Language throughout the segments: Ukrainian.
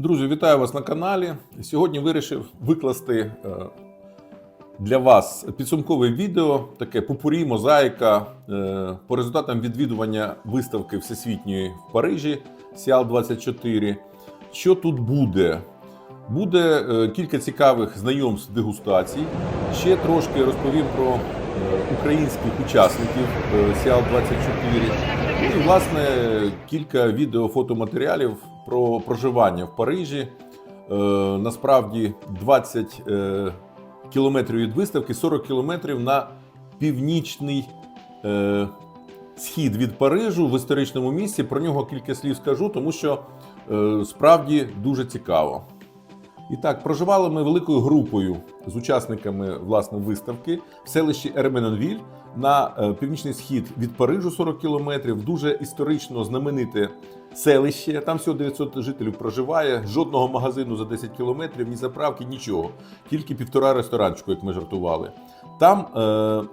Друзі, вітаю вас на каналі. Сьогодні вирішив викласти е, для вас підсумкове відео, таке попурі, мозаїка е, по результатам відвідування виставки всесвітньої в Парижі Сіал 24. Що тут буде? Буде е, кілька цікавих знайомств дегустацій. Ще трошки розповім про українських учасників Сіал 24. Ну і власне кілька відео фотоматеріалів про проживання в Парижі. Е, насправді 20 е, кілометрів від виставки, 40 кілометрів на північний е, схід від Парижу в історичному місці. Про нього кілька слів скажу, тому що е, справді дуже цікаво. І так, проживали ми великою групою з учасниками власне виставки в селищі Ерменонвіль на е, північний схід від Парижу 40 кілометрів. Дуже історично знамените селище. Там всього 900 жителів проживає. Жодного магазину за 10 кілометрів, ні заправки, нічого. Тільки півтора ресторанчику, як ми жартували. Там е,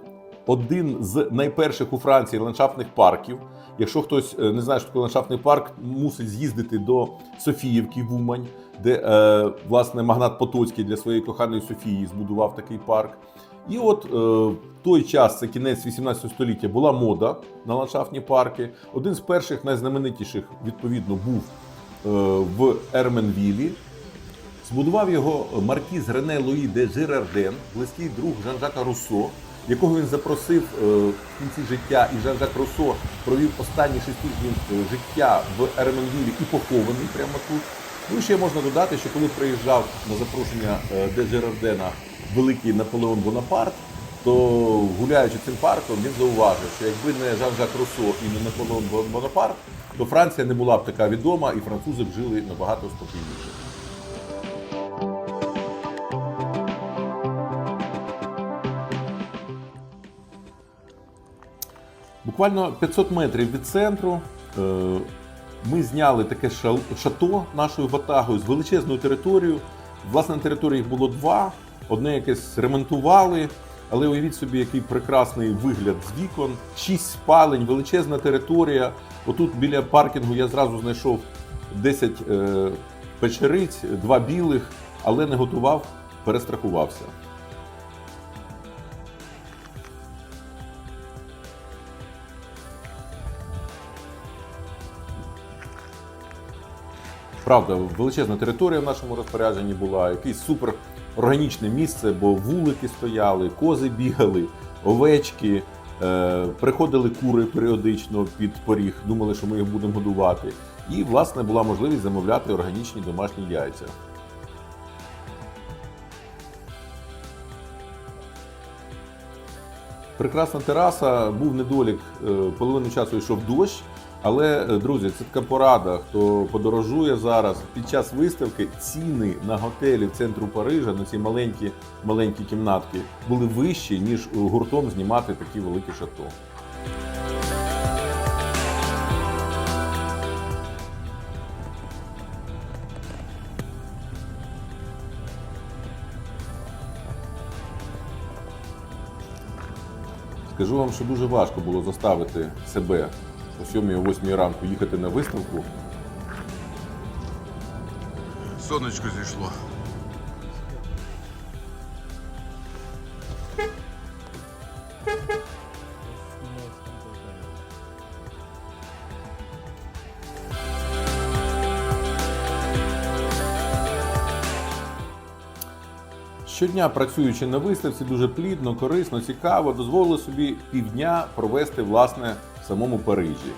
один з найперших у Франції ландшафтних парків. Якщо хтось е, не знає, що таке ландшафтний парк, мусить з'їздити до Софіївки в Умань, де е, власне магнат Потоцький для своєї коханої Софії збудував такий парк. І от е, той час, це кінець 18 століття, була мода на ландшафтні парки. Один з перших найзнаменитіших, відповідно, був е, в Ерменвілі. Збудував його маркіз Рене Луї де Жирарден, близький друг Жан-Жака Руссо, якого він запросив е, в кінці життя, і Жан-Жак Руссо провів останні шість тижнів е, життя в Ерменвілі і похований прямо тут. Ну і ще можна додати, що коли приїжджав на запрошення е, де Жирардена великий Наполеон Бонапарт, то гуляючи цим парком, він зауважив, що якби не Жан-Жак Руссо і не Наполеон Бонапарт, то Франція не була б така відома, і французи б жили набагато спокійніше. Буквально 500 метрів від центру е, ми зняли таке ша- шато нашою ватагою з величезною територією. Власне, на території їх було два. Одне якесь ремонтували, але уявіть собі, який прекрасний вигляд з вікон. Шість спалень, величезна територія. Отут біля паркінгу я зразу знайшов 10 е, печериць, два білих, але не готував, перестрахувався. Правда, величезна територія в нашому розпорядженні була, якесь супер органічне місце, бо вулики стояли, кози бігали, овечки, е, приходили кури періодично під поріг, думали, що ми їх будемо годувати. І, власне, була можливість замовляти органічні домашні яйця. Прекрасна тераса, був недолік, е, половину часу йшов дощ. Але, е, друзі, це така порада. Хто подорожує зараз під час виставки, ціни на готелі в центру Парижа на ці маленькі маленькі кімнатки були вищі, ніж гуртом знімати такі великі шато. Скажу вам, що дуже важко було заставити себе о 7-8 ранку їхати на виставку. Сонечко зійшло. Щодня працюючи на виставці, дуже плідно, корисно, цікаво, дозволили собі півдня провести власне самому Парижі.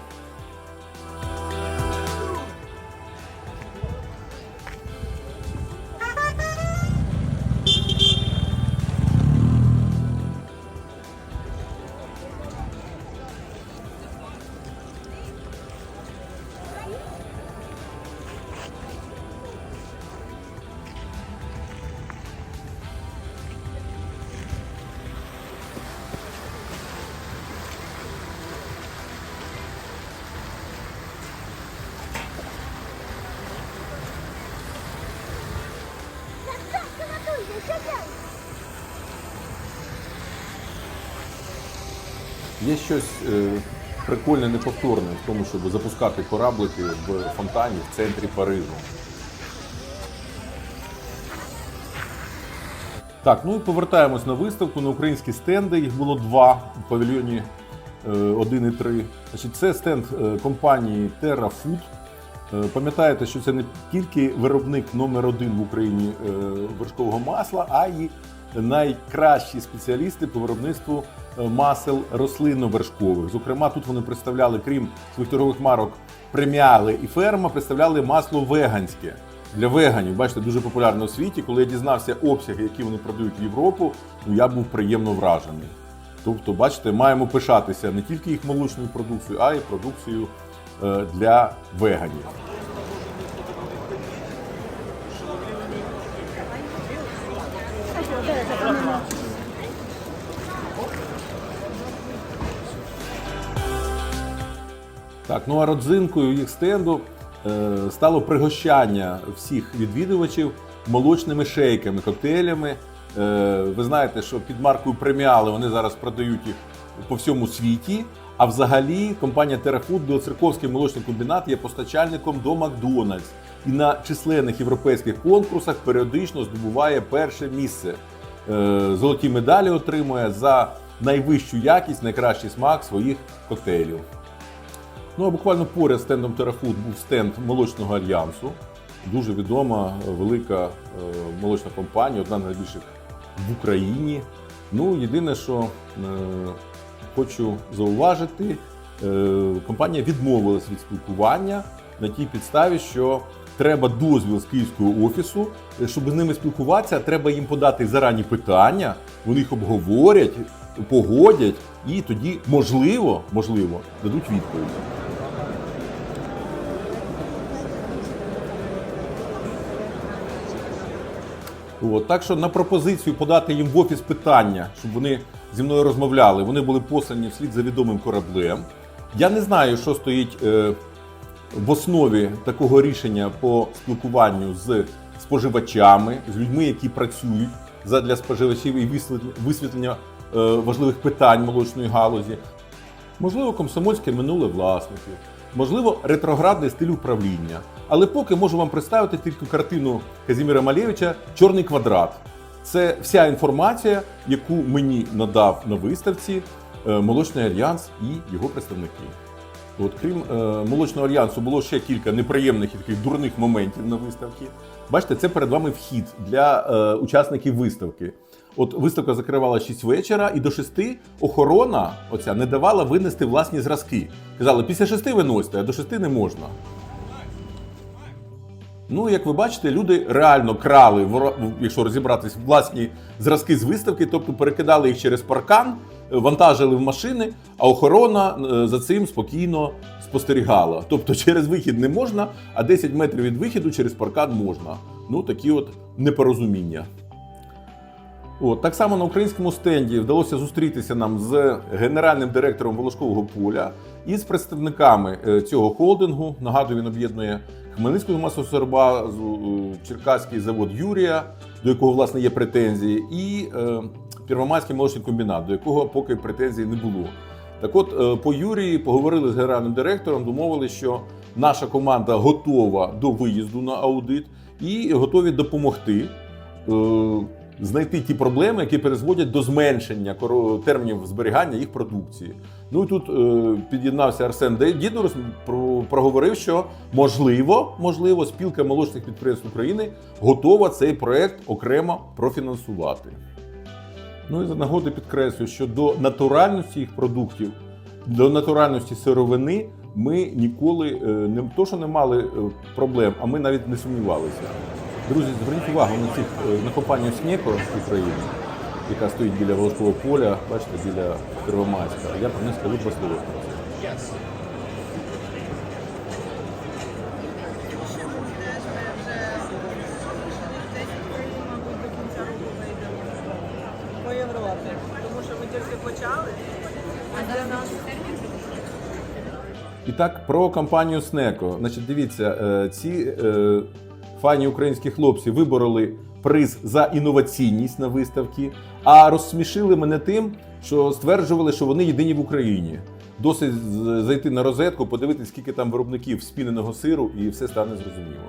Є щось е, прикольне, неповторне в тому, щоб запускати кораблики в фонтані в центрі Парижу. Так, ну і повертаємось на виставку на українські стенди. Їх було два у павільйоні е, 1 і 3. Значить, Це стенд е, компанії Terra Food. Пам'ятаєте, що це не тільки виробник номер один в Україні вершкового масла, а й найкращі спеціалісти по виробництву масел рослинно-вершкових. Зокрема, тут вони представляли, крім своїх торгових марок преміали і ферма, представляли масло веганське. Для веганів, бачите, дуже популярне у світі. Коли я дізнався обсяги, які вони продають в Європу, ну я був приємно вражений. Тобто, бачите, маємо пишатися не тільки їх молочною продукцією, а й продукцією е, для веганів. Так, ну а родзинкою їх стенду е, стало пригощання всіх відвідувачів молочними шейками, коктейлями. Е, ви знаєте, що під маркою преміали вони зараз продають їх по всьому світі. А взагалі компанія TerraFood, Білоцерковський молочний комбінат є постачальником до Макдональдс і на численних європейських конкурсах періодично здобуває перше місце. Е, Золоті медалі отримує за найвищу якість, найкращий смак своїх коктейлів. Ну а буквально поряд стендом Терафуд був стенд молочного альянсу. Дуже відома е, велика е, молочна компанія, одна з найбільших в Україні. Ну, єдине, що е, хочу зауважити, компанія відмовилась від спілкування на тій підставі, що треба дозвіл з київського офісу, щоб з ними спілкуватися, треба їм подати зарані питання, вони їх обговорять, погодять, і тоді, можливо, можливо, дадуть відповідь. От, так що на пропозицію подати їм в офіс питання, щоб вони зі мною розмовляли, вони були послані вслід за відомим кораблем. Я не знаю, що стоїть е, в основі такого рішення по спілкуванню з споживачами, з людьми, які працюють задля споживачів і висвітлення е, важливих питань молочної галузі. Можливо, комсомольське минуле власників, можливо, ретроградний стиль управління. Але поки можу вам представити тільки картину Казіміра Малєвича Чорний квадрат. Це вся інформація, яку мені надав на виставці е, Молочний альянс і його представники. От, крім е, молочного альянсу, було ще кілька неприємних і таких дурних моментів на виставці. Бачите, це перед вами вхід для е, учасників виставки. От виставка закривала 6 вечора, і до 6 охорона оця не давала винести власні зразки. Казали, після 6 виносите, а до 6 не можна. Ну, як ви бачите, люди реально крали, якщо розібратись, власні зразки з виставки, тобто перекидали їх через паркан, е, вантажили в машини, а охорона е, за цим спокійно спостерігала. Тобто через вихід не можна, а 10 метрів від вихіду через паркан можна. Ну, такі от непорозуміння. От, так само на українському стенді вдалося зустрітися нам з генеральним директором Волошкового поля і з представниками е, цього холдингу. Нагадую, він об'єднує Хмельницьку масосербазу, е, Черкаський завод Юрія, до якого власне є претензії, і е, Первомайський молочний комбінат, до якого поки претензій не було. Так от, е, по Юрії поговорили з генеральним директором, домовилися, що наша команда готова до виїзду на аудит і готові допомогти. Знайти ті проблеми, які призводять до зменшення термінів зберігання їх продукції. Ну і тут е, під'єднався Арсен про, проговорив, що можливо, можливо, спілка молочних підприємств України готова цей проект окремо профінансувати. Ну і за нагоди підкреслюю, що до натуральності їх продуктів, до натуральності сировини ми ніколи е, не то, що не мали е, проблем, а ми навіть не сумнівалися. Друзі, зверніть увагу на цих е, на компанію Снеко з України, яка стоїть біля Волошкового поля, бачите, біля Первомайська. Я про них скажу два слова. по Європі. Тому що ми тільки почали, а для нас І так, про компанію Снеко. Значить, дивіться, е, ці файні українські хлопці вибороли приз за інноваційність на виставці, а розсмішили мене тим, що стверджували, що вони єдині в Україні. Досить зайти на розетку, подивитися, скільки там виробників спіненого сиру, і все стане зрозуміло.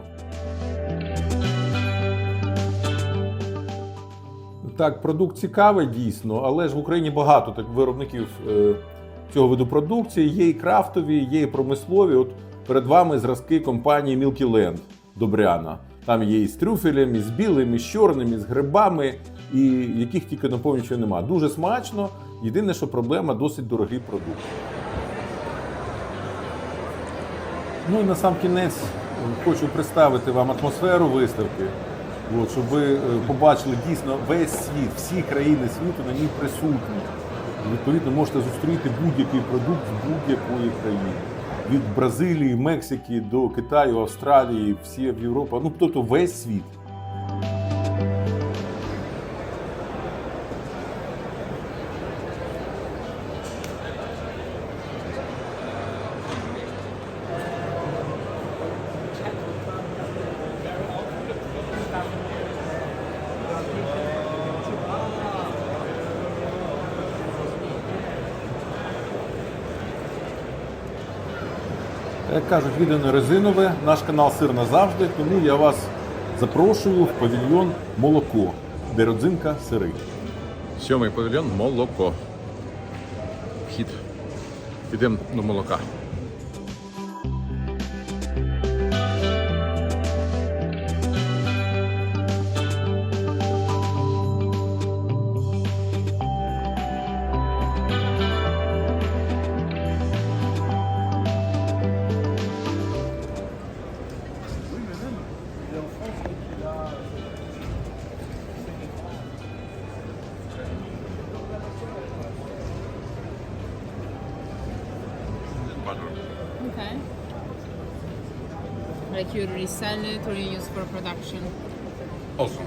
Так, продукт цікавий дійсно, але ж в Україні багато так виробників е, цього виду продукції. Є і крафтові, є і промислові. От перед вами зразки компанії Milky Land Добряна. Там є і з трюфелем, і з білим, і з чорним, і з грибами, і яких тільки наповнюючого нема. Дуже смачно. Єдине, що проблема досить дорогий продукт. Ну і на сам кінець е, хочу представити вам атмосферу виставки, от, щоб ви е, побачили дійсно весь світ, всі країни світу на ній присутні. Відповідно, можете зустріти будь-який продукт з будь-якої країни. Від Бразилії, Мексики до Китаю, Австралії, всі в Європу, ну тобто весь світ. Як кажуть, відео не резинове, наш канал Сир назавжди, тому я вас запрошую в павільйон Молоко, де родзинка сири. Сьомий павільйон молоко. Вхід. Підемо до молока. You resell it or you use for production? Also.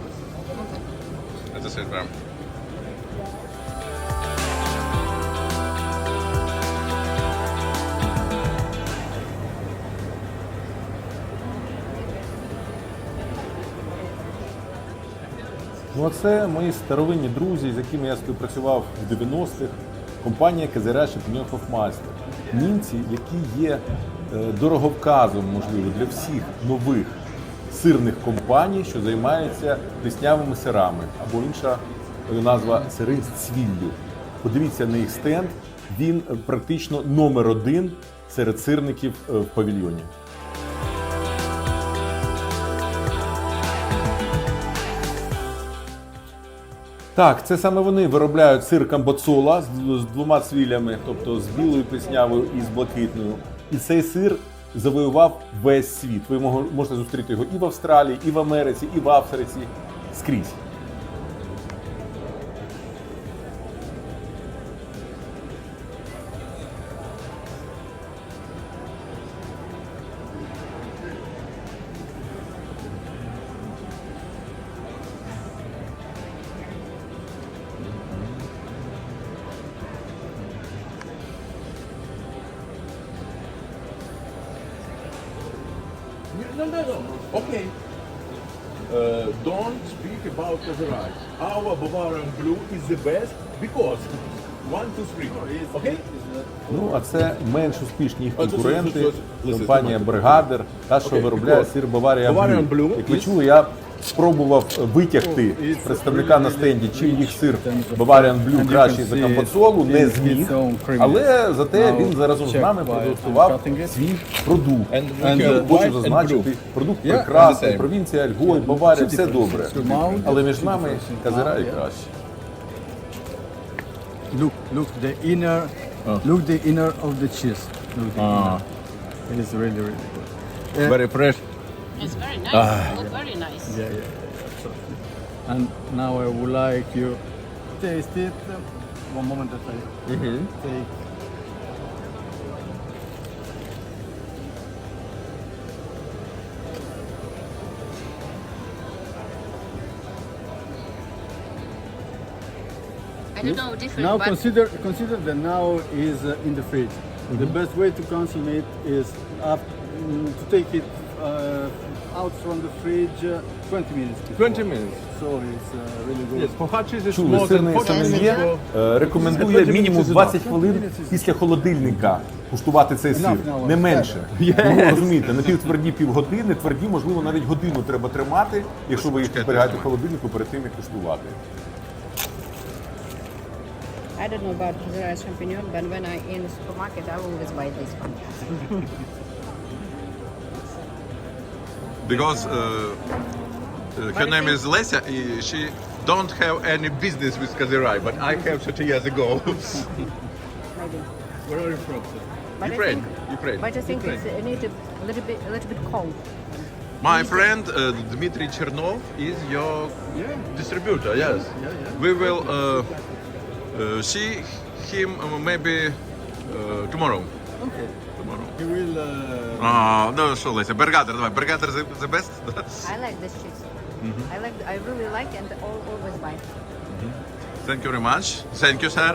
At the same time. Ну, а це мої старовинні друзі, з якими я співпрацював в 90-х. Компанія Казера Шепньохофмайстер. Німці, які є дороговказом, можливо, для всіх нових сирних компаній, що займаються пліснявими сирами, або інша е, назва сири з цвіллю. Подивіться на їх стенд. Він е, практично номер один серед сирників е, в павільйоні. Так, це саме вони виробляють сир камбоцола з, двома цвілями, тобто з білою плеснявою і з блакитною. І цей сир завоював весь світ. Ви можете зустріти його і в Австралії, і в Америці, і в Африці. Скрізь. No, no, no. Okay. Uh, don't speak about Kazarai. Our Bavarian blue is the best because one, two, three. Okay? Ну, а це менш успішні їх конкуренти. Компанія Бригадер, та, що Окей, виробляє сир Баварія Bavarian Блю. Blue Як ви is- чули, я спробував витягти представника на стенді, чим їх сир Баваріан Блю кращий за кампоцолу, не зміг. Але зате він зараз з нами продемонстрував свій продукт. І хочу зазначити, продукт прекрасний, провінція Альгой, Баварія, все добре. Але між нами Казира і краще. Look, look the inner, look the inner of the cheese. Look the inner. It is really, really good. Very fresh. It's very nice. Look very nice. Yeah, yeah. yeah. So, and now I would like you taste it. One moment that I take. I don't know different, Now but consider consider that now is uh, in the fridge. The best way to consume it is up, mm, to take it out from the fridge uh, 20 minutes. Before. 20 minutes. So it's uh, really good. Yes, Чули, more than сирний 40 сомельє minutes. е, рекомендує мінімум 20 хвилин після холодильника куштувати цей сир. Не менше. Ну, розумієте, напівтверді півгодини, тверді, можливо, навіть годину треба тримати, якщо ви їх зберігаєте в холодильнику перед тим, як куштувати. I don't know about the champignon, but when I in the supermarket, I always buy this one. Because uh, uh, her name is Lesia. uh, She don't have any business with Kazirai, but I have 30 years ago. Maybe. Where are you from, sir? But I Ukraine, think- Ukraine. But I think it's a little, a little bit, a little bit cold. My friend uh, Dmitry Chernov is your Yeah. distributor. Yes. Yeah, yeah. We will uh, uh, see him uh, maybe uh, tomorrow. Okay. Tomorrow. He will. Uh, А, ну що, Леся, бергатер, давай, бергатер the, the best. I like this cheese. I like, I really like and al- always buy. Thank you very much. Thank you, sir.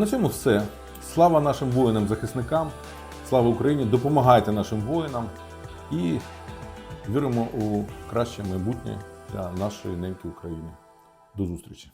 На цьому все. Слава нашим воїнам-захисникам, слава Україні! Допомагайте нашим воїнам і віримо у краще майбутнє для нашої неньки України. До зустрічі!